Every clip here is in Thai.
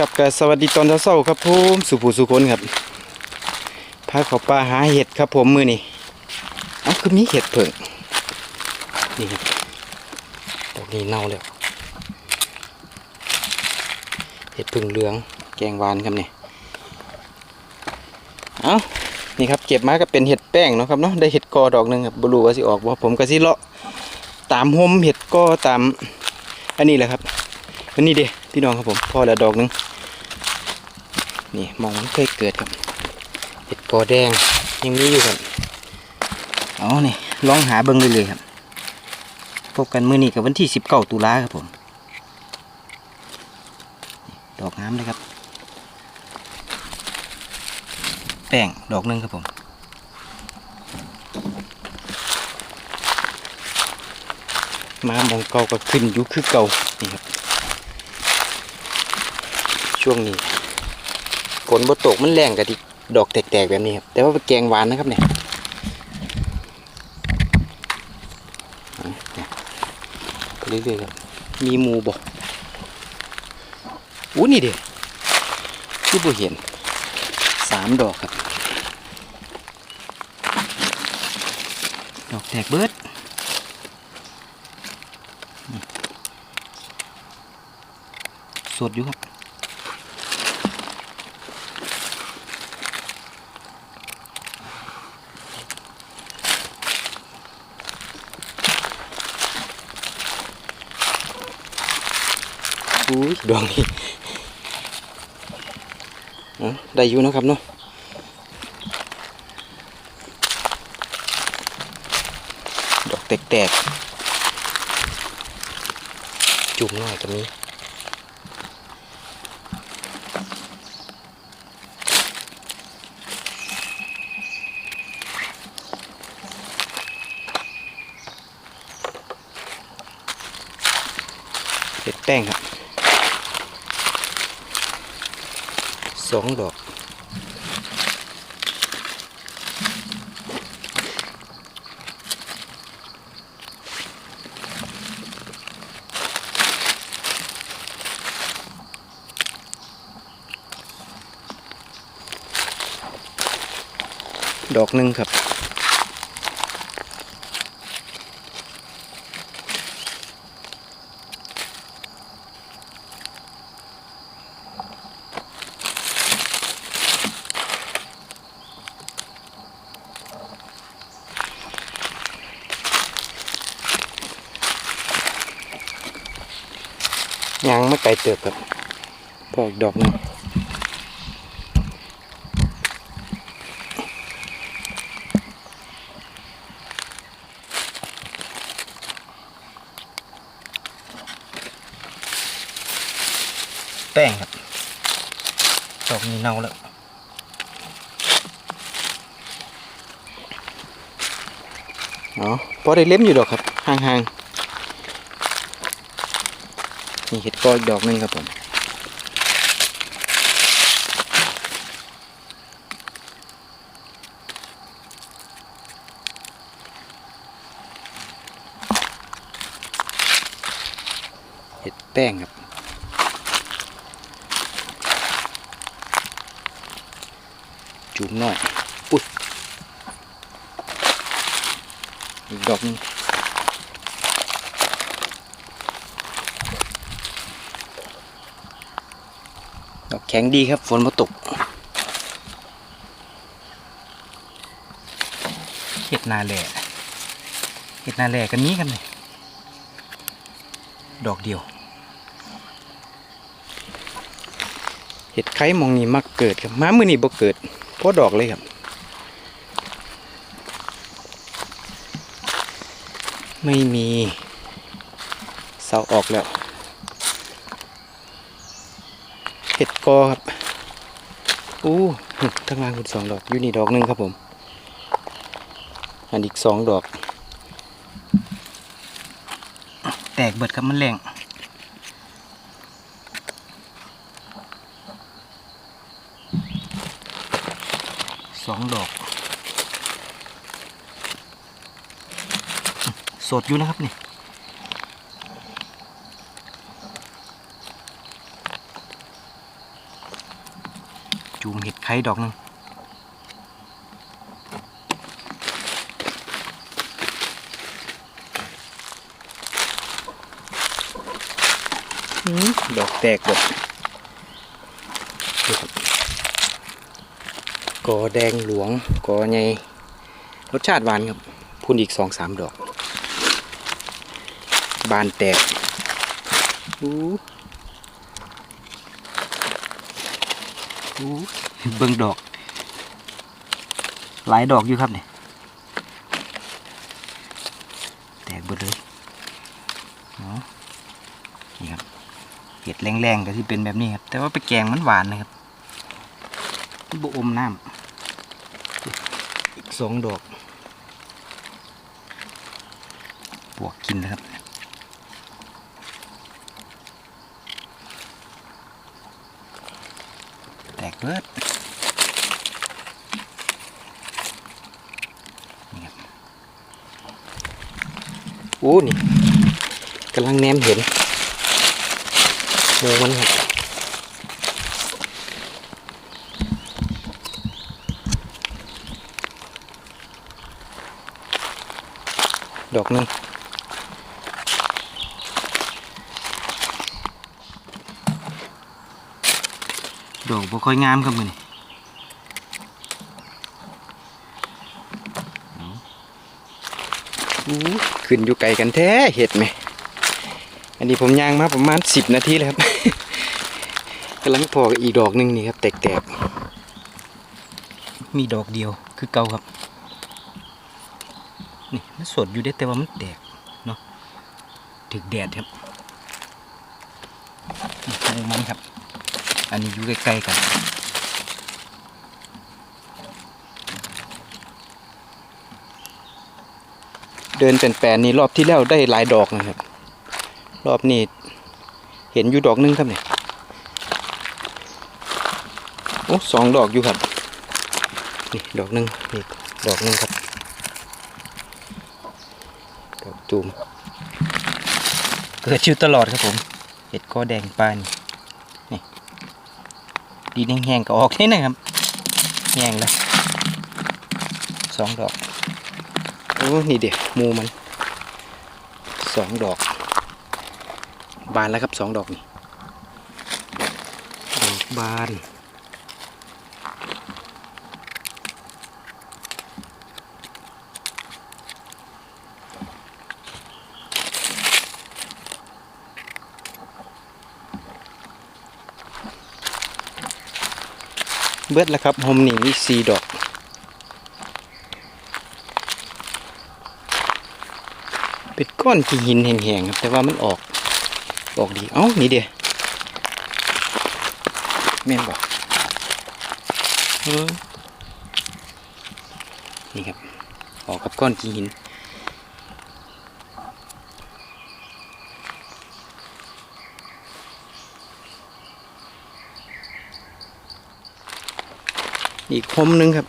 ครับก็สวัสดีตอนเช้าๆครับผมสุภูสุคนครับพาขาป่าหาเห็ดครับผมมือนี่เอาคือมีเห็ดเผิงนี่ครับดอกนี้เน่าแล้วเห็ดเผิงเหลืองแกงหวานครับนี่เอานี่ครับเก็บมาก็เป็นเห็ดแป้งเนาะครับเนาะได้เห็ดกอดอกหนึ่งครับบรูว่าสิออกบ่ผมก็สิเลาะตามหมเห็ดกอตามอันนี้แหละครับอันนี้เด้ พี่น้องครับผมพอแล้วดอกหนึงนี่มองมันเคยเกิดครับเห็ดกอแดงยังมีอยู่ครับเอานี่ลองหาเบิ้งเลยเลยครับ พบกันมื้อนี้กับวันที่19ตุลาครับผม ดอกงามเลยครับ แป้งดอกหนึงครับผมมามองเก่าก็ขึ้นอยู่คือเก่านี่ครับ ช่วงนี้ฝนบ่ตกมันแรงกะที่ดอกแตกๆแบบนี้ครับแต่ว่าเป็นแกงหวานนะครับเนี่ยเอาเนี่ยไปเรื่อยๆครับมีหมูบ่อู้นี่เด็ที่บ่เห็นสามดอกครับ ดอกแตกเบิดสดอยู่ครับ อุ้ยดวงนี้ได้อยู่นะครับเนาะดอกแตกๆ จุ่มหน่อยก็มีเห็ดแป้งครับ สองดอก ดอกหนึ่งครับ ยังไม่ไกลเติบครับพออีกดอกหนึงแป้งครับดอกนี้เน่าแล้วอ๋อพอได้เล็มอยู่ดอกครับห่างๆ นี่เห็ดก้อยดอกนึงครับผม เห็ดแป้งครับจุ่มหน่อยอุ๊ยอีกดอกนึง ดอก แข็งดีครับ ฝนมาตกเห็ดนาแหล่เห็ดนาแหล่กันนี้กันเลยดอกเดียว เห็ดไข่มองนี่มักเกิดครับม้ามือนี่บ่เกิดเพราะดอกเลยครับไม่มีเสาออกแล้ว เห็ดกอครับอู้ทั้งล่างคุณสองดอกอยู่นี่ดอกหนึ่งครับผม อันอีกสองดอก แตกเบิดครับมันแรงสองดอก สดอยู่นะครับนี่ อ จูมเห็ด ไข่ดอกหนึงอื้อดอกแตกดอกดูครับกอแดงหลวงกอใหญ่รสชาติหวานครับ พุ่นอีกสองสามดอก บานแตกอู้อู้ เบิ่งดอก หลายดอกอยู่ครับเนี่ยแตกเบิดเลยเนาะนี่ครับเห็ดแรงๆก็ที่เป็นแบบนี้ครับ แต่ว่าไปแกงมันหวานนะครับบุอมน้ำอีกสองดอกบวกกินนะครับแตกเบิดนี่ครับโอ้นี่กำลังแนมเห็นโมมันครับดอกนึงดอกบ่ค่อยงามครับมือนี่ ขึ้นอยู่ไกลกันแท้เห็ดไหม อันนี้ผมย่างมาประมาณสิบนาทีแล้วครับกำลังพอกอีกดอกหนึ่งนี่ครับแตกๆ มีดอกเดียวคือเก่าครับ นี่มันสดอยู่ได้แต่ว่ามันแตกเนาะถึกแดดครับมันครับ อันนี้อยู่ใกล้ๆกัน เดินเป็นแปลนนี่รอบที่แล้วได้หลายดอกนะครับ รอบนี้เห็นอยู่ดอกหนึงครับเนี่ยโอ้สองดอกอยู่ครับนี่ดอกหนึ่งนี่ดอกหนึ่งครับดอกจูมเกิดชิวตลอดครับผมเห็ดก็แดงปานนี่ดีแห้งๆก็ออกนี่นะครับแห้งเลยสองดอก อ้นี่เด็กมูมันสองดอก บานแล้วครับสองดอกนี่ดอกบานเบิดแล้วครับโฮมนี่มีสี่ดอก เป็นก้อนที่หินแห้งๆครับแต่ว่ามันออกออกดีเอ้านี่เดียแม่นบอกเออนี่ครับ ออกกับก้อนที่หินอีกคมหนึงครับ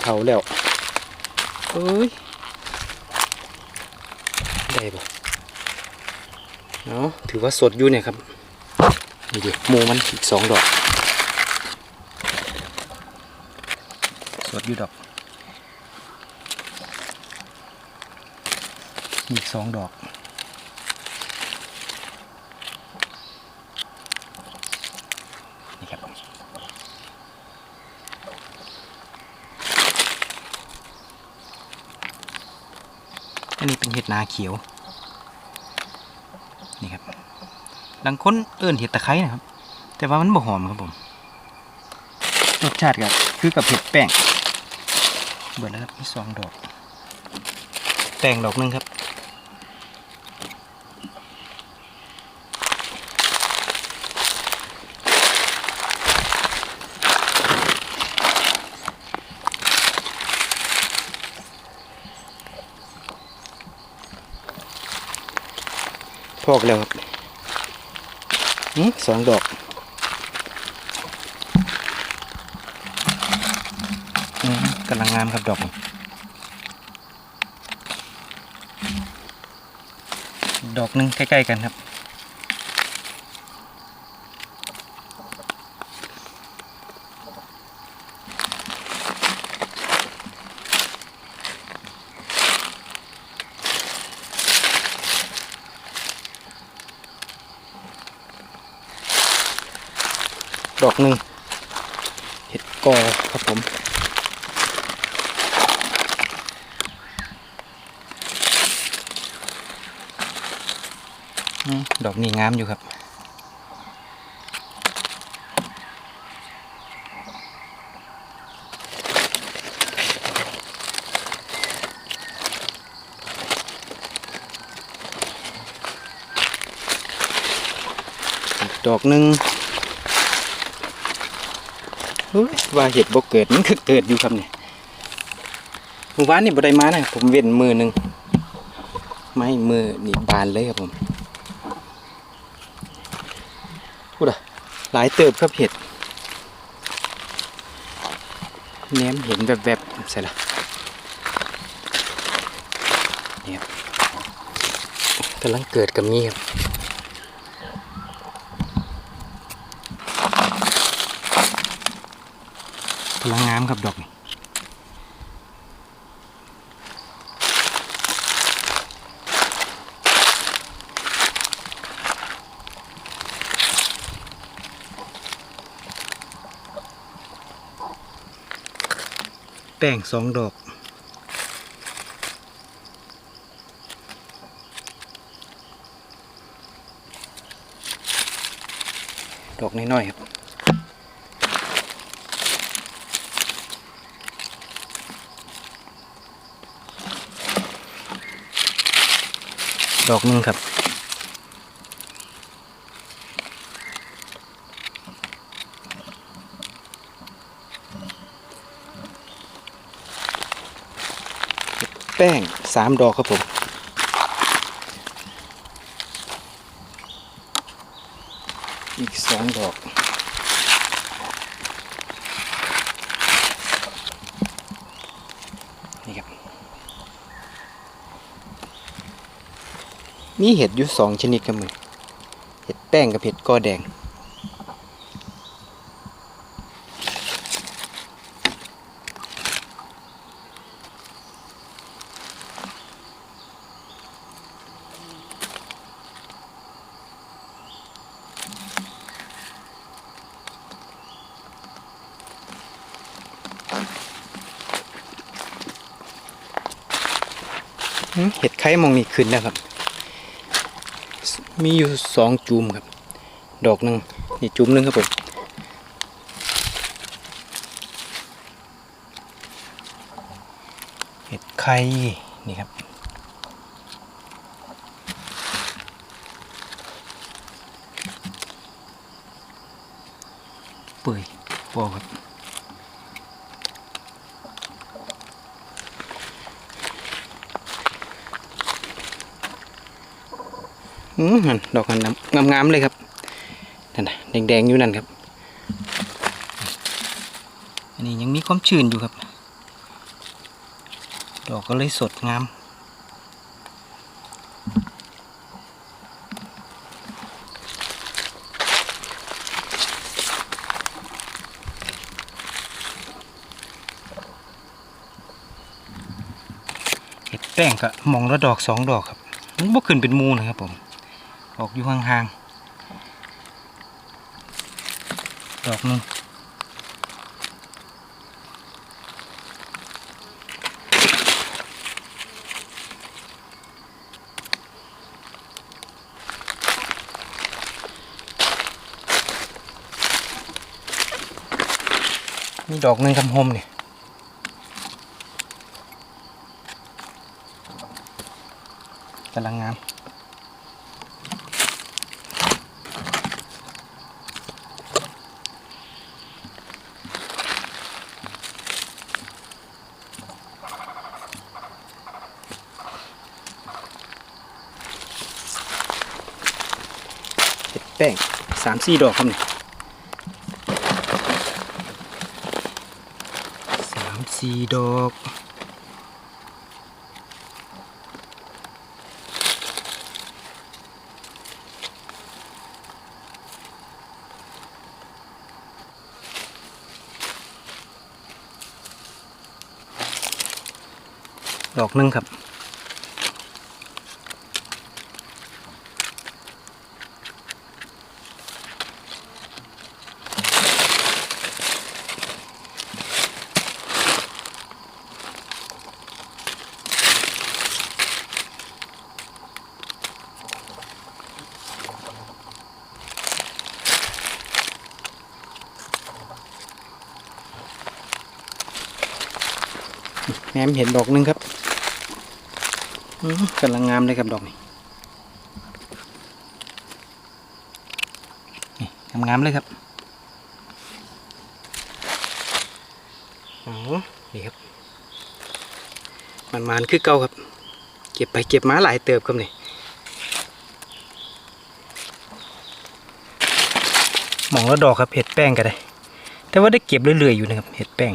เผาแล้วเอ้ย ได้ปะเนาะถือว่าสดอยู่เนี่ยครับนี่ดิมูมันอีกสองดอก สดอยู่ดอกอีกสองดอกนี่ครับอันนี้เป็นเห็ดนาเขียว นี่ครับ ลังค้นเอิ้นเห็ดตะไคร้นะครับ แต่ว่ามันบ่หอมครับผม รสชาติก็คือกับเห็ดแป้ง เบิดแล้วครับมีสองดอก แป้งดอกหนึงครับพอกแล้วครับอืม สองดอกกำลังงามครับดอกดอกหนึ่งใกล้ๆกันครับ อกหนึ่งเห็ดกอครับผมดอกนี้งามอยู่ครับดอกหนึ่งเฮ้ย ว่าเห็ดบ่เกิดมันคือเกิดอยู่ครับเนี่ยหมู่บ้านนี่บ่ได้มานะผมเว้นมือหนึ่งไม่มือนี่บานเลยครับผมพูดอะหลายเติบครับเห็ดแหนมเห็นแบบแบบใส่ละเนี่ยครับกำลังเกิดกับมีครับ กำลังงามครับดอกนี่แป้งสองดอกดอกน้อยๆครับ ดอกหนึงครับ แป้งสามดอกครับผมอีกสองดอก นี่ครับ มีเห็ดอยู่สองชนิดครับมือเห็ดแป้งกับเห็ดก้อแดง เห็ดไข่มองนี่ขึ้นแล้วครับ มีอยู่สองจุ่มครับ ดอกหนึ่งนี่จุ่มหนึ่งครับผมเห็ดไข่นี่ครับเปื่อยปอครับ อืมนั่น ดอกมันงามๆเลยครับนั่นนะแดงๆอยู่นั่นครับ อันนี้ยังมีความชื้นอยู่ครับ ดอกก็เลยสดงามเห็ดแป้งก็มองล้วดอกสองดอกครับมันบ่ขึ้นเป็นมูนะครับผม ออกอยู่ห่างๆ ดอกหนึงมีดอกหนึ่งคำหมเนี่ยกำลังงาม ป้งสามสี่ดอกครับเนี่ยสามสี่ดอกดอกหนึ่งครับ มเห็นดอกหนึงครับกำลังงามเลยครับดอกนี้นงามๆเลยครับอ๋อนี่ครับ มันมานคือเก่าครับ เก็บไปเก็บมาหลายเติบครับนี่มองแล้วดอกครับเห็ดแป้งก็ได้ แต่ว่าได้เก็บเรื่อยๆอยู่นะครับเห็ดแป้ง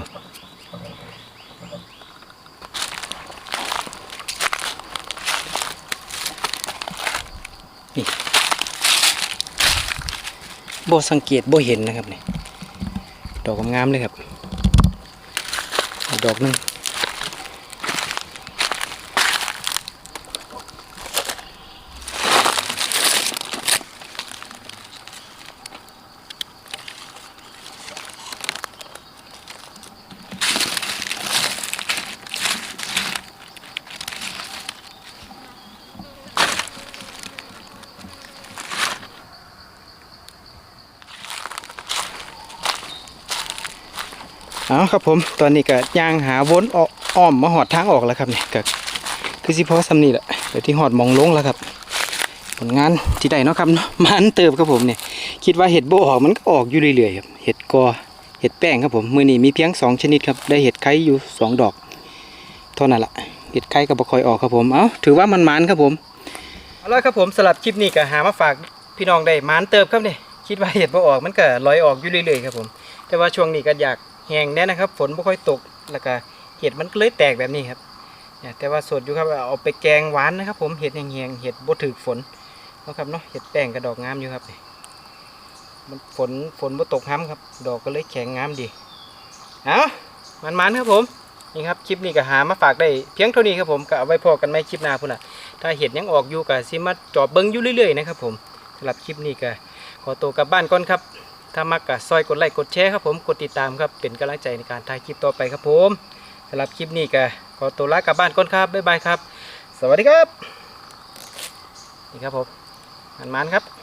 บสังเกตโบเห็นนะครับนี่ดอกงามเลยครับ ดอกหนึง ครับผมตอนนี้ก็ย่างหาวนออกอ้อมมาหอดทางออกแล้วครับเนี่ยก็คือสิพอซ้ำนี่แหละเดี๋ยวที่หอดมองลงแล้วครับ ผลงานที่ได้เนาะครับเนาะมันเติบครับผมเนี่ยคิดว่าเห็ดโบออกมันก็ออกอยู่เรื่อยๆครับเห็ดกอเห็ดแป้งครับผมมือนี้มีเพียงสองชนิดครับได้เห็ดไข่อยู่สองดอกเท่านั้นละเห็ดไข่ก็บ่ค่อยออกครับผมเอาถือว่ามันมันครับผมเอาละครับผมสำหรับคลิปนี้ก็หามาฝากพี่น้องได้มันเติบครับเนี่ยคิดว่าเห็ดโบออกมันก็ลอยออกอยู่เรื่อยๆครับผมแต่ว่าช่วงนี้ก็อยาก แห้งแน่นะครับ ฝนไม่ค่อยตกแล้วก็เห็ดมันก็เลยแตกแบบนี้ครับเนี่ยแต่ว่าสดอยู่ครับเอาไปแกงหวานนะครับ ผมเห็ดแห้งๆเห็ดบ่ถึกฝนนะครับเนาะเห็ดแป้งกระดอกงามอยู่ครับนี่มันฝนฝนบ่ตกห้ำครับ ดอกก็เลยแข็งงามดีเอามันมันๆครับผมนี่ครับคลิปนี้ก็หามาฝากได้เพียงเท่านี้ครับผมก็เอาไว้พอกันไม่คลิปหน้าพุ่นน่ะถ้าเห็ดยังออกอยู่ก็สิมาจอบเบิ้งอยู่เรื่อยๆนะครับผมสำหรับคลิปนี้ก็ขอตัวกลับบ้านก่อนครับ ถ้ามักก็ซอยกดไลค์กดแชร์ครับผมกดติดตามครับเป็นกำลังใจในการถ่ายคลิปต่อไปครับผมสำหรับคลิปนี้ก็ขอตัวลากลับบ้านก่อนครับบ๊ายบายครับ สวัสดีครับนี่ครับผมมันมันครับ